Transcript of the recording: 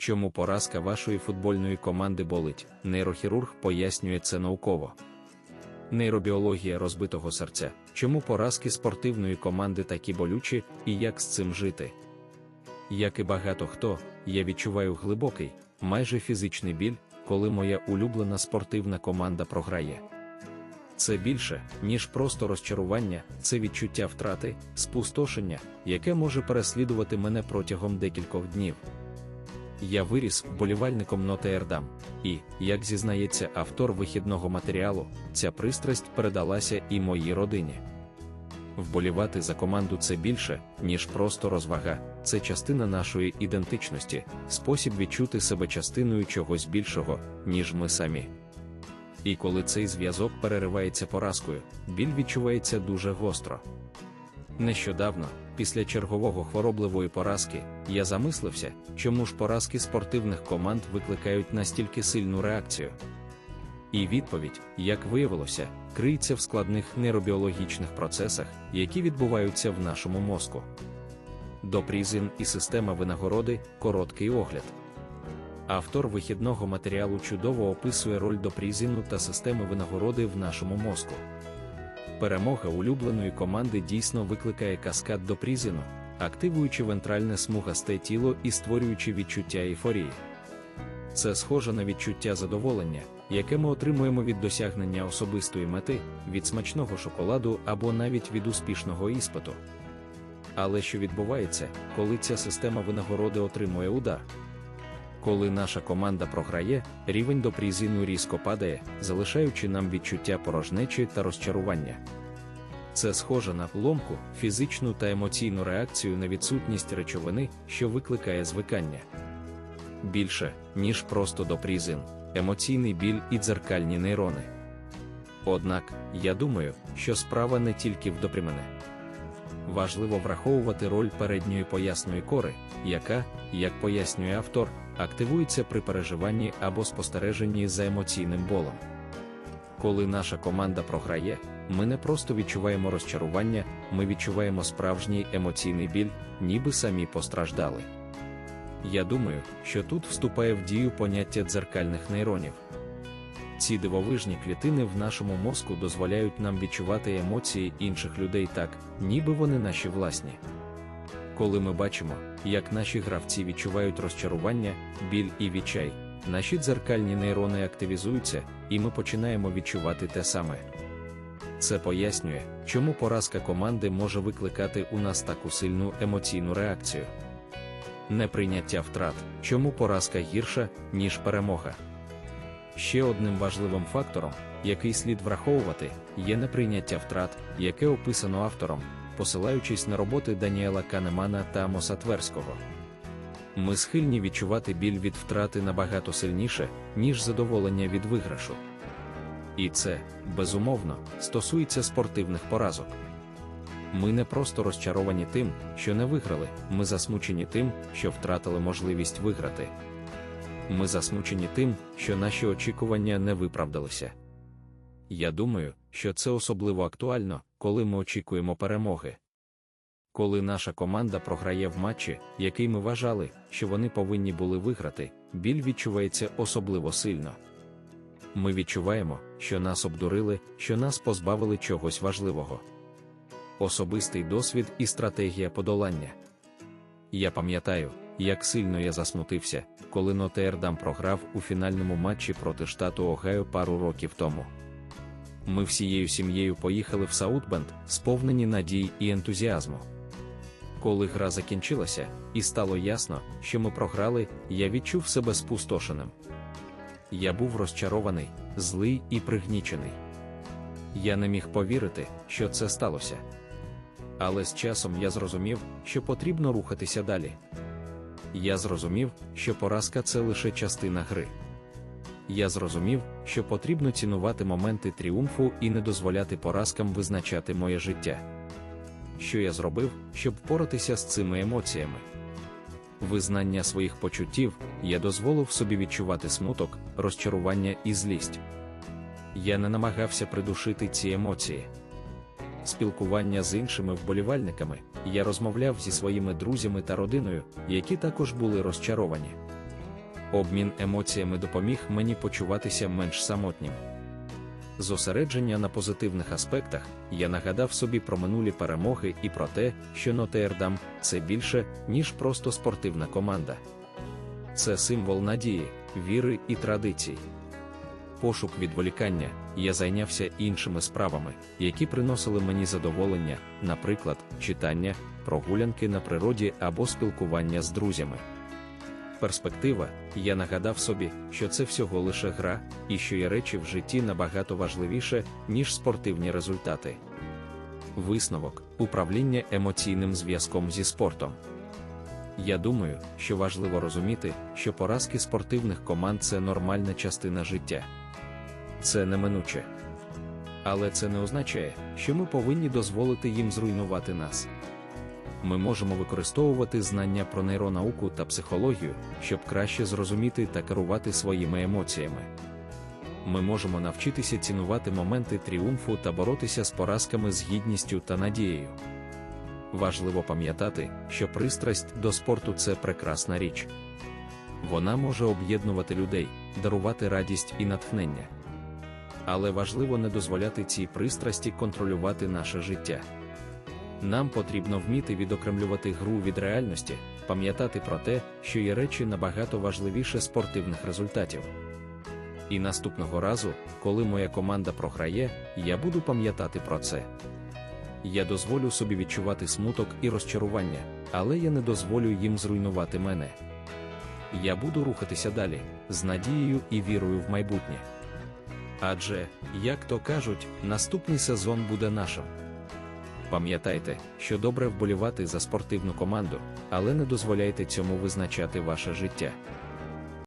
Чому поразка вашої футбольної команди болить? Нейрохірург пояснює це науково. Нейробіологія розбитого серця. Чому поразки спортивної команди такі болючі і як з цим жити? Як і багато хто, я відчуваю глибокий, майже фізичний біль, коли моя улюблена спортивна команда програє. Це більше, ніж просто розчарування, це відчуття втрати, спустошення, яке може переслідувати мене протягом декількох днів. Я виріс вболівальником Нотеердам, і, як зізнається автор вихідного матеріалу, ця пристрасть передалася і моїй родині. Вболівати за команду це більше, ніж просто розвага, це частина нашої ідентичності, спосіб відчути себе частиною чогось більшого, ніж ми самі. І коли цей зв'язок переривається поразкою, біль відчувається дуже гостро. Нещодавно, після чергового хворобливої поразки, я замислився, чому ж поразки спортивних команд викликають настільки сильну реакцію. І відповідь, як виявилося, криється в складних нейробіологічних процесах, які відбуваються в нашому мозку. Допрізин і система винагороди короткий огляд. Автор вихідного матеріалу чудово описує роль допрізину та системи винагороди в нашому мозку. Перемога улюбленої команди дійсно викликає каскад допрізину, активуючи вентральне смугасте тіло і створюючи відчуття ейфорії. Це схоже на відчуття задоволення, яке ми отримуємо від досягнення особистої мети, від смачного шоколаду або навіть від успішного іспиту. Але що відбувається, коли ця система винагороди отримує удар? Коли наша команда програє, рівень допрізину різко падає, залишаючи нам відчуття порожнечі та розчарування. Це схоже на ломку, фізичну та емоційну реакцію на відсутність речовини, що викликає звикання. Більше, ніж просто допрізин, емоційний біль і дзеркальні нейрони. Однак, я думаю, що справа не тільки в допрімене. Важливо враховувати роль передньої поясної кори, яка, як пояснює автор, активується при переживанні або спостереженні за емоційним болом. Коли наша команда програє, ми не просто відчуваємо розчарування, ми відчуваємо справжній емоційний біль, ніби самі постраждали. Я думаю, що тут вступає в дію поняття дзеркальних нейронів. Ці дивовижні клітини в нашому мозку дозволяють нам відчувати емоції інших людей так, ніби вони наші власні. Коли ми бачимо, як наші гравці відчувають розчарування, біль і відчай, наші дзеркальні нейрони активізуються, і ми починаємо відчувати те саме. Це пояснює, чому поразка команди може викликати у нас таку сильну емоційну реакцію. Неприйняття втрат, чому поразка гірша, ніж перемога. Ще одним важливим фактором, який слід враховувати, є неприйняття втрат, яке описано автором, посилаючись на роботи Даніела Канемана та Амоса Тверського. Ми схильні відчувати біль від втрати набагато сильніше, ніж задоволення від виграшу. І це, безумовно, стосується спортивних поразок. Ми не просто розчаровані тим, що не виграли, ми засмучені тим, що втратили можливість виграти. Ми засмучені тим, що наші очікування не виправдалися. Я думаю, що це особливо актуально, коли ми очікуємо перемоги. Коли наша команда програє в матчі, який ми вважали, що вони повинні були виграти, біль відчувається особливо сильно. Ми відчуваємо, що нас обдурили, що нас позбавили чогось важливого. Особистий досвід і стратегія подолання. Я пам'ятаю, як сильно я засмутився, коли Нотердам програв у фінальному матчі проти штату Огайо пару років тому. Ми всією сім'єю поїхали в Саутбенд, сповнені надій і ентузіазму. Коли гра закінчилася, і стало ясно, що ми програли, я відчув себе спустошеним. Я був розчарований, злий і пригнічений. Я не міг повірити, що це сталося. Але з часом я зрозумів, що потрібно рухатися далі. Я зрозумів, що поразка це лише частина гри. Я зрозумів, що потрібно цінувати моменти тріумфу і не дозволяти поразкам визначати моє життя. Що я зробив, щоб впоратися з цими емоціями? Визнання своїх почуттів я дозволив собі відчувати смуток, розчарування і злість. Я не намагався придушити ці емоції. Спілкування з іншими вболівальниками я розмовляв зі своїми друзями та родиною, які також були розчаровані. Обмін емоціями допоміг мені почуватися менш самотнім. Зосередження на позитивних аспектах я нагадав собі про минулі перемоги і про те, що Нотердам це більше, ніж просто спортивна команда. Це символ надії, віри і традицій. Пошук відволікання, я зайнявся іншими справами, які приносили мені задоволення, наприклад, читання, прогулянки на природі або спілкування з друзями. Перспектива, я нагадав собі, що це всього лише гра, і що є речі в житті набагато важливіше, ніж спортивні результати. Висновок управління емоційним зв'язком зі спортом. Я думаю, що важливо розуміти, що поразки спортивних команд це нормальна частина життя. Це неминуче. Але це не означає, що ми повинні дозволити їм зруйнувати нас. Ми можемо використовувати знання про нейронауку та психологію, щоб краще зрозуміти та керувати своїми емоціями. Ми можемо навчитися цінувати моменти тріумфу та боротися з поразками з гідністю та надією. Важливо пам'ятати, що пристрасть до спорту це прекрасна річ. Вона може об'єднувати людей, дарувати радість і натхнення. Але важливо не дозволяти цій пристрасті контролювати наше життя. Нам потрібно вміти відокремлювати гру від реальності, пам'ятати про те, що є речі набагато важливіше спортивних результатів. І наступного разу, коли моя команда програє, я буду пам'ятати про це. Я дозволю собі відчувати смуток і розчарування, але я не дозволю їм зруйнувати мене. Я буду рухатися далі, з надією і вірою в майбутнє. Адже, як то кажуть, наступний сезон буде нашим. Пам'ятайте, що добре вболівати за спортивну команду, але не дозволяйте цьому визначати ваше життя.